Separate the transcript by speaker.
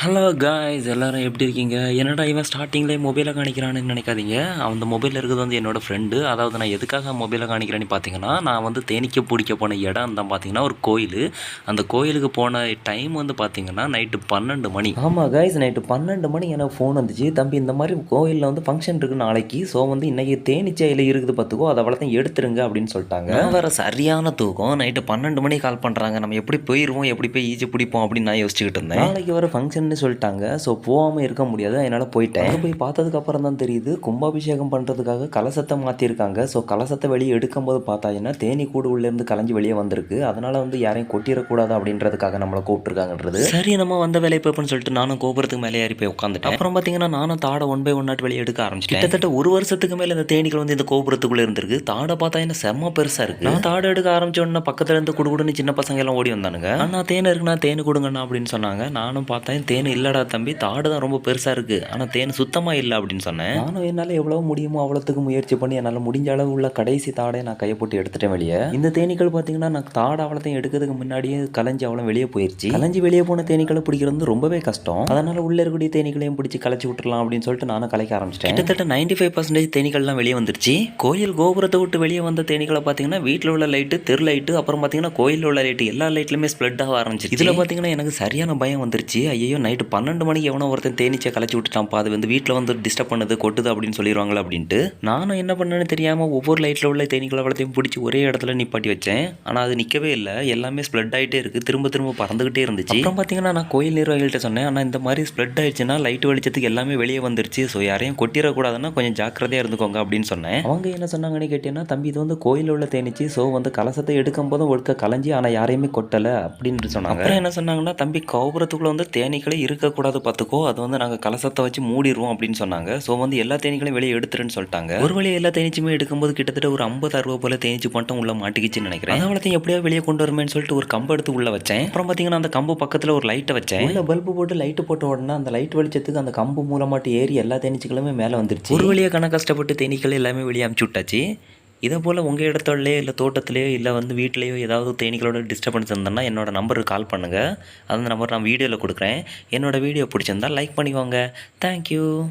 Speaker 1: Hello guys எல்லாரும் எப்படி இருக்கீங்க? என்னடா இவன் ஸ்டார்டிங்லேயே மொபைலை காணிக்கிறான்னு நினைக்காதீங்க. அந்த மொபைலில் இருக்கிறது வந்து என்னோட ஃப்ரெண்டு அதாவது நான் எதுக்காக மொபைலை காணிக்கிறேன்னு பார்த்தீங்கன்னா நான் வந்து தேனிக்க பிடிக்க போன இடம் தான் பார்த்தீங்கன்னா ஒரு கோயில். அந்த கோயிலுக்கு போன டைம் வந்து பார்த்தீங்கன்னா நைட்டு பன்னெண்டு மணி. ஆமாம் காய்ஸ் நைட்டு பன்னெண்டு மணி எனக்கு ஃபோன் வந்துச்சு. தம்பி இந்த மாதிரி கோயிலில் வந்து ஃபங்க்ஷன் இருக்குது நாளைக்கு ஸோ வந்து இன்னைக்கு தேனிச்சையில் இருக்குது பார்த்துக்கோ அதை அவ்வளோதான் எடுத்துருங்க அப்படின்னு சொல்லிட்டாங்க. வேறு சரியான தூக்கம். நைட்டு பன்னெண்டு மணி கால் பண்ணுறாங்க நம்ம எப்படி போயிடுவோம் எப்படி போய் ஈஜி பிடிப்போம் அப்படின்னு நான் யோசிச்சுக்கிட்டு இருந்தேன். நாளைக்கு வர ஃபங்க்ஷன் சொல்லிட்டாங்க. ஸோ போகாமல் இருக்க முடியாது. என்னால் போயிட்டேன். போய் பார்த்ததுக்கு அப்புறம் தான் தெரியுது. கும்பாபிஷேகம் பண்ணுறதுக்காக கலசத்தை மாற்றிருக்காங்க ஸோ கலசத்தை வெளியே எடுக்கும்போது பார்த்தாங்கன்னா தேனி கூடு உள்ளேருந்து கலைஞ்சு வெளியே வந்திருக்கு. அதனால வந்து யாரையும் கொட்டிடக்கூடாது அப்படின்றதுக்காக நம்மளை கூப்பிட்டுருக்காங்கன்றது. சரி நம்ம வந்த வேலையை போய்ப்போன்னு சொல்லிட்டு நானும் கோபுரத்துக்கு மேலே ஏறி போய் உட்காந்துட்டேன். அப்புறம் பார்த்தீங்கன்னா நானும் தாடை ஒன் பை ஒன் நாட் வெளியே எடுக்க ஆரம்பிச்சிட்டேன். கிட்டத்தட்ட ஒரு வருஷத்துக்கு மேலே இந்த தேனீக்கள் வந்து இந்த கோபுரத்துக்குள்ளே இருந்திருக்கு. தாடை பார்த்தா என்ன செம்ம பெருசாக இருக்கு. நான் தாடை எடுக்க ஆரம்பிச்ச உடனே பக்கத்துல இருந்து குடுகுடுன்னு சின்ன பசங்க எல்லாம் ஓடி வந்தானுங்க. அண்ணா தேன் இருக்குண்ணா தேன் கொடுங்கண்ணா அப்படின்னு சொன்னாங்க. நானும் பார்த்தேன் தேன் இல்லடா தம்பி தாடு தான் ரொம்ப பெருசாக இருக்கு. ஆனால் தேன் சுத்தமாக இல்லை அப்படின்னு சொன்னேன். நானும் என்னால் எவ்வளோ முடியுமோ அவ்வளோத்துக்கு முயற்சி பண்ணி என்னால் முடிஞ்ச அளவு உள்ள கடைசி தாடை நான் கையை போட்டு எடுத்துட்டேன் வெளியே. இந்த தேனீக்கள் பார்த்தீங்கன்னா நான் தாடை அவ்வளோத்தையும் எடுக்கிறதுக்கு முன்னாடியே கலைஞ்சு அவ்வளோ வெளியே போயிருச்சு. கலைஞ்சு வெளியே போன தேனீக்களை பிடிக்கிறது ரொம்பவே கஷ்டம். அதனால உள்ள இருக்கக்கூடிய தேனீக்களையும் பிடிச்சி கலைச்சி விட்டுறலாம் அப்படின்னு சொல்லிட்டு நானும் கலைக்க ஆரம்பிச்சிட்டேன். கிட்டத்தட்ட நைன்டி ஃபைவ் பர்சன்டேஜ் தேனீக்கள்லாம் வெளியே வந்துருச்சு. கோயில் கோபுரத்தை விட்டு வெளியே வந்த தேனீக்களை பார்த்தீங்கன்னா வீட்டில் உள்ள லைட்டு தெரு லைட்டு அப்புறம் பார்த்தீங்கன்னா கோயிலில் உள்ள லைட்டு எல்லா லைட்லையுமே ஸ்ப்ரெட் ஆக ஆரம்பிச்சு இதில் பார்த்தீங்கன்னா எனக்கு சரியான பயம் வந்துருச்சு. ஐயோ நைட்டு பன்னெண்டு மணிக்கு எவனோ ஒருத்தன் தேனீச்சை கலைச்சி விட்டுட்டான்ப்பா அது வந்து வீட்டில் வந்து டிஸ்டர்ப் பண்ணுது கொட்டுது அப்படின்னு சொல்லிடுவாங்களா அப்படின்ட்டு நானும் என்ன பண்ணேன்னு தெரியாமல் ஒவ்வொரு லைட்டில் உள்ள தேனீக்களை வளர்த்தையும் பிடிச்சி ஒரே இடத்துல நிப்பாட்டி வச்சேன். ஆனால் அது நிற்கவே இல்லை. எல்லாமே ஸ்ப்ரெட் ஆகிட்டே இருக்குது திரும்ப திரும்ப பறந்துக்கிட்டே இருந்துச்சு. அப்புறம் பார்த்தீங்கன்னா நான் கோயில் நிர்வாகிகள்கிட்ட சொன்னேன். ஆனால் இந்த மாதிரி ஸ்ப்ரெட் ஆயிடுச்சுன்னா லைட் வெளிச்சத்துக்கு எல்லாமே வெளியே வந்துருச்சு. ஸோ யாரையும் கொட்டிடக்கூடாதுன்னா கொஞ்சம் ஜாக்கிரதையாக இருந்துக்கோங்க அப்படின்னு சொன்னேன். அவங்க என்ன சொன்னாங்கன்னு கேட்டீங்கன்னா தம்பி இது வந்து கோயிலில் உள்ள தேனிச்சு. ஸோ வந்து கலசத்தை எடுக்கும் போதும் ஒழுக்க கலைஞ்சி ஆனால் யாரையுமே கொட்டலை அப்படின்னு சொன்னாங்க. அப்புறம் என்ன சொன்னாங்கன்னா தம்பி கோபுரத்துக்குள்ள வந்து தேனீக்களே இருக்கக்கூடாது பார்த்துக்கோ. அது வந்து நாங்கள் கலசத்தை வச்சு மூடிடுவோம் அப்படின்னு சொன்னாங்க. ஸோ வந்து எல்லா தேனீக்களையும் வெளியே எடுத்துருன்னு சொல்லிட்டாங்க. ஒரு வழியாக எல்லா தேனீச்சுமே எடுக்கும்போது கிட்டத்தட்ட ஒரு ஐம்பது அறுபது போல தேனீச்சு மட்டும் உள்ள மாட்டிக்கிச்சுன்னு நினைக்கிறேன். அவ்வளோத்தையும் எப்படியா வெளியே கொண்டு வருமேன்னு சொல்லிட்டு ஒரு கம்பு எடுத்து உள்ள வச்சேன். அப்புறம் பார்த்தீங்கன்னா அந்த கம்பு பக்கத்தில் ஒரு லைட்டை வச்சேன். உள்ள பல்பு போட்டு லைட்டு போட்ட உடனே அந்த லைட் வெளிச்சத்துக்கு அந்த கம்பு மூலமாட்டு ஏறி எல்லா தேனீச்சுகளுமே மேலே வந்துருச்சு. ஒரு வழியாக கணக்கு கஷ்டப்பட்டு தேனீக்கள் எல்லாமே வெளியே அமுச்சு விட்டாச்சு. இதே போல் உங்கள் இடத்துலையோ இல்லை தோட்டத்திலையோ இல்லை வந்து வீட்லேயோ ஏதாவது தேனீக்களோட டிஸ்டர்பன்ஸ் இருந்ததுன்னா என்னோட நம்பருக்கு கால் பண்ணுங்கள் அந்த நம்பர் நான் வீடியோவில் கொடுக்குறேன். என்னோட வீடியோ பிடிச்சிருந்தா லைக் பண்ணிக்கோங்க. தேங்க்யூ